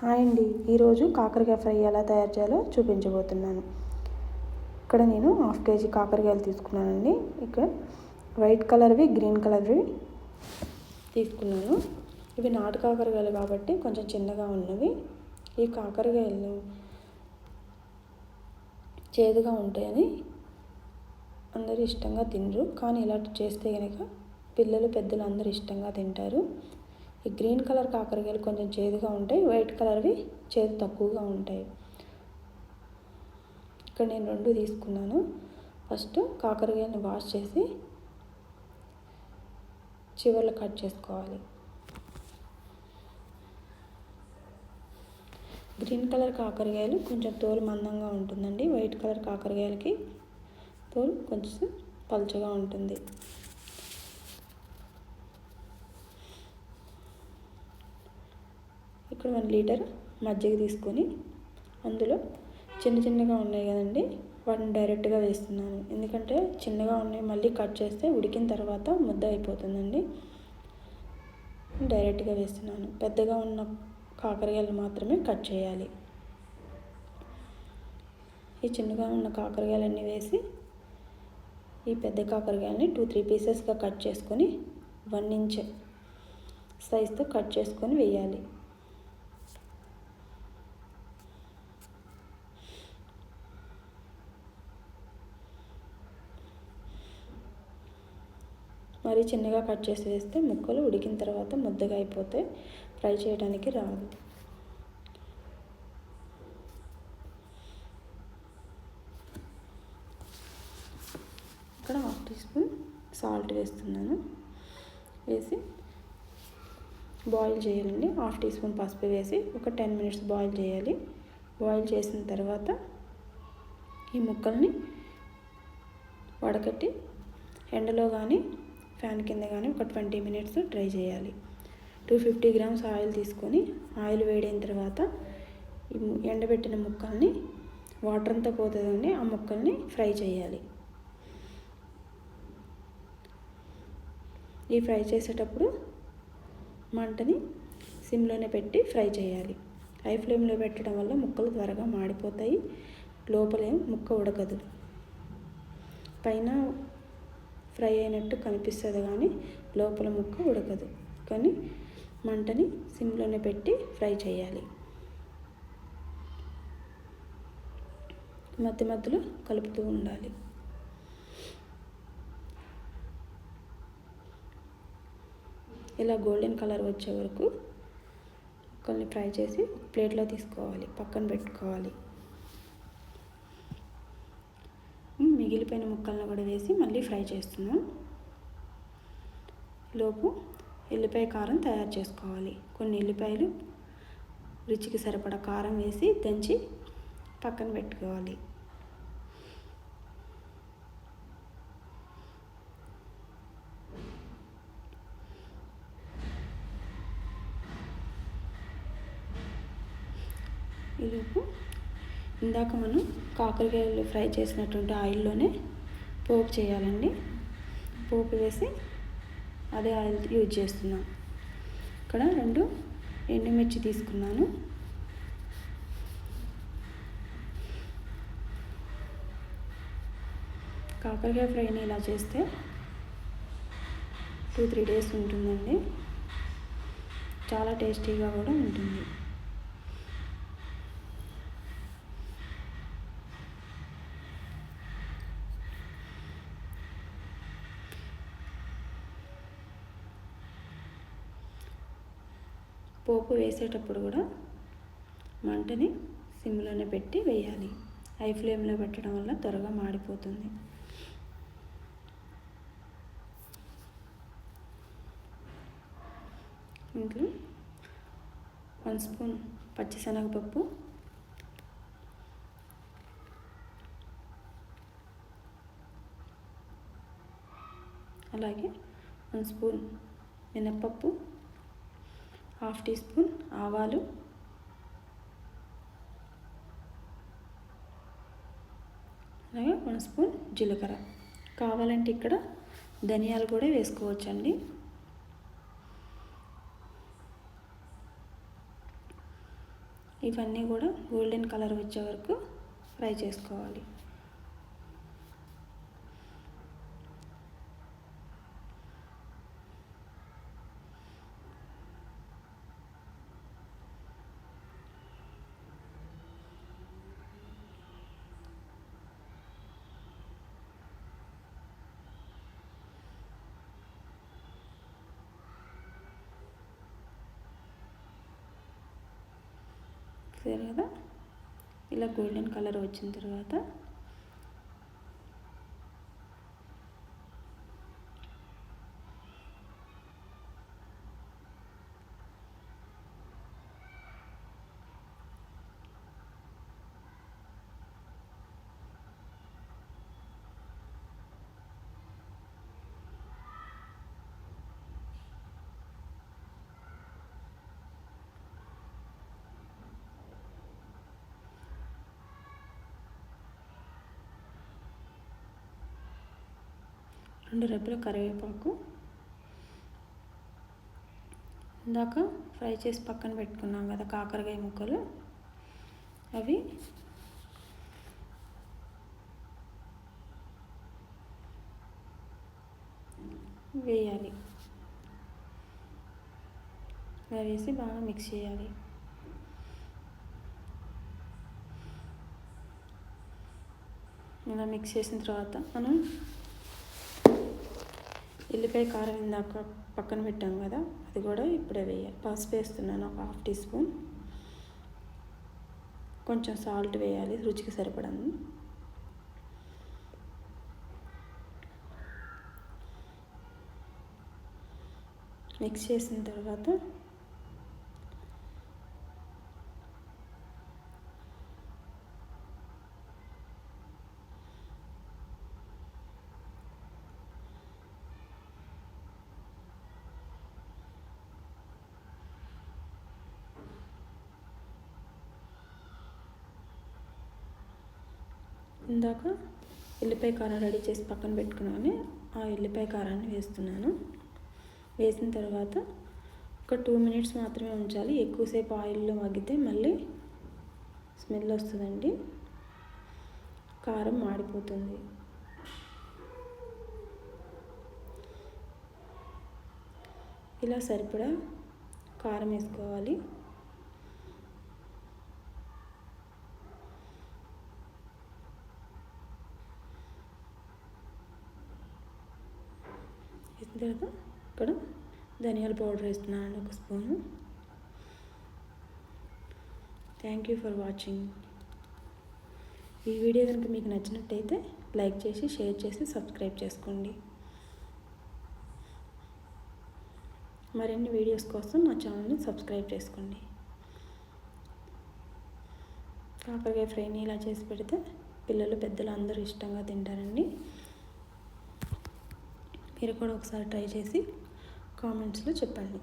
Hi అండి ఈరోజు కాకరకాయ ఫ్రై ఎలా తయారు చేయాలో చూపించబోతున్నాను. ఇక్కడ నేను హాఫ్ కేజీ కాకరకాయలు తీసుకున్నానండి. ఇక్కడ వైట్ కలర్వి గ్రీన్ కలర్వి తీసుకున్నాను. ఇవి నాటు కాకరకాయలు కాబట్టి కొంచెం చిన్నగా ఉన్నవి. ఈ కాకరకాయలు చేదుగా ఉంటాయని అందరూ ఇష్టంగా తినరు. కానీ ఇలా చేస్తే కనుక పిల్లలు పెద్దలు అందరూ ఇష్టంగా తింటారు. ఈ గ్రీన్ కలర్ కాకరకాయలు కొంచెం చేదుగా ఉంటాయి వైట్ కలర్వి చేదు తక్కువగా ఉంటాయి. ఇక్కడ నేను రెండు తీసుకున్నాను. ఫస్ట్ కాకరకాయలను వాష్ చేసి చివర్లో కట్ చేసుకోవాలి. గ్రీన్ కలర్ కాకరకాయలు కొంచెం తోలు మందంగా ఉంటుందండి. వైట్ కలర్ కాకరకాయలకి తోలు కొంచెం పలుచగా ఉంటుంది. ఇక్కడ వన్ లీటర్ మజ్జిగ తీసుకొని అందులో చిన్న చిన్నగా ఉన్నాయి కదండి వాటిని డైరెక్ట్గా వేస్తున్నాను. ఎందుకంటే చిన్నగా ఉన్నాయి మళ్ళీ కట్ చేస్తే ఉడికిన తర్వాత ముద్ద అయిపోతుందండి. డైరెక్ట్గా వేస్తున్నాను. పెద్దగా ఉన్న కాకరకాయలు మాత్రమే కట్ చేయాలి. ఈ చిన్నగా ఉన్న కాకరకాయలన్నీ వేసి ఈ పెద్ద కాకరకాయలని టూ త్రీ పీసెస్గా కట్ చేసుకొని వన్ ఇంచ్ సైజ్తో కట్ చేసుకొని వేయాలి. మరి చిన్నగా కట్ చేసి వేస్తే ముక్కలు ఉడికిన తర్వాత ముద్దగా అయిపోతే ఫ్రై చేయడానికి రాదు. ఇక్కడ హాఫ్ టీ స్పూన్ సాల్ట్ వేస్తున్నాను. వేసి బాయిల్ చేయాలండి. హాఫ్ టీ స్పూన్ పసుపు వేసి ఒక టెన్ మినిట్స్ బాయిల్ చేయాలి. బాయిల్ చేసిన తర్వాత ఈ ముక్కల్ని వడకట్టి ఎండలో కానీ ఫ్యాన్ కింద కానీ ఒక ట్వంటీ మినిట్స్ డ్రై చేయాలి. టూ ఫిఫ్టీ గ్రామ్స్ ఆయిల్ తీసుకొని ఆయిల్ వేడైన తర్వాత ఎండబెట్టిన ముక్కల్ని వాటర్ అంతా పోతుందండి ఆ ముక్కల్ని ఫ్రై చేయాలి. ఈ ఫ్రై చేసేటప్పుడు మంటని సిమ్లోనే పెట్టి ఫ్రై చేయాలి. హై ఫ్లేమ్లో పెట్టడం వల్ల ముక్కలు త్వరగా మాడిపోతాయి లోపలేం ముక్క ఉడకదు. పైన ఫ్రై అయినట్టు కనిపిస్తుంది కానీ లోపల ముక్క ఉడకదు. కానీ మంటని సిమ్లోనే పెట్టి ఫ్రై చేయాలి. మధ్య మధ్యలో కలుపుతూ ఉండాలి. ఇలా గోల్డెన్ కలర్ వచ్చే వరకు ముక్కల్ని ఫ్రై చేసి ప్లేట్లో తీసుకోవాలి. పక్కన పెట్టుకోవాలి. మిగిలిపోయిన ముక్కలను కూడా వేసి మళ్ళీ ఫ్రై చేస్తున్నాం. లోపు ఎల్లిపాయ కారం తయారు చేసుకోవాలి. కొన్ని ఎల్లిపాయలు రుచికి సరిపడా కారం వేసి దంచి పక్కన పెట్టుకోవాలి. ఈలోపు ఇందాక మనం కాకరకాయలు ఫ్రై చేసినటువంటి ఆయిల్లోనే పోపు చేయాలండి. పోపు వేసి అదే ఆయిల్ యూజ్ చేస్తున్నాం. ఇక్కడ రెండు ఎండుమిర్చి తీసుకున్నాను. కాకరకాయ ఫ్రైని ఇలా చేస్తే టూ త్రీ డేస్ ఉంటుందండి. చాలా టేస్టీగా కూడా ఉంటుంది. పోపు వేసేటప్పుడు కూడా మంటని సిమ్లోనే పెట్టి వేయాలి. హై ఫ్లేమ్లో పెట్టడం వల్ల త్వరగా మాడిపోతుంది. ఇంట్లో వన్ స్పూన్ పచ్చిశనగపప్పు అలాగే వన్ స్పూన్ మినప్పప్పు హాఫ్ టీ స్పూన్ ఆవాలు. అలాగే వన్ స్పూన్ జీలకర్ర. కావాలంటే ఇక్కడ ధనియాలు కూడా వేసుకోవచ్చండి. ఇవన్నీ కూడా గోల్డెన్ కలర్ వచ్చే వరకు ఫ్రై చేసుకోవాలి. చూసారు కదా? ఇలా గోల్డెన్ కలర్ వచ్చిన తర్వాత రెండు రెబ్బల కరివేపాకు. ఇందాక ఫ్రై చేసి పక్కన పెట్టుకున్నాం కదా కాకరకాయ ముక్కలు. అవి వేయాలి. వేసి బాగా మిక్స్ చేయాలి. ఇలా మిక్స్ చేసిన తర్వాత మనం ఎల్లిపాయ కారం ఇందాక పక్కన పెట్టాం కదా అది కూడా ఇప్పుడే వేయాలి. పసుపు వేస్తున్నాను ఒక హాఫ్ టీ స్పూన్. కొంచెం సాల్ట్ వేయాలి రుచికి సరిపడను. మిక్స్ చేసిన తర్వాత ఇందాక ఎల్లిపాయ కారం రెడీ చేసి పక్కన పెట్టుకున్నాను. ఆ ఎల్లిపాయ కారాన్ని వేస్తున్నాను. వేసిన తర్వాత ఒక టూ మినిట్స్ మాత్రమే ఉంచాలి. ఎక్కువసేపు ఆయిల్లో మగ్గితే మళ్ళీ స్మెల్ వస్తుందండి. కారం మాడిపోతుంది. ఇలా సరిపడా కారం వేసుకోవాలి వేసిన తర్వాత ఇక్కడ ధనియాల పౌడర్ వేస్తున్నాను ఒక spoon. Thank you for watching ఈ వీడియో కనుక మీకు నచ్చినట్టయితే లైక్ చేసి షేర్ చేసి సబ్స్క్రైబ్ చేసుకోండి. మరిన్ని వీడియోస్ కోసం నా ఛానల్ని సబ్స్క్రైబ్ చేసుకోండి. కాకరకాయ ఫ్రైని ఇలా చేసి పెడితే పిల్లలు పెద్దలు అందరూ ఇష్టంగా తింటారండి. మీరు కూడా ఒకసారి ట్రై చేసి కామెంట్స్లో చెప్పండి.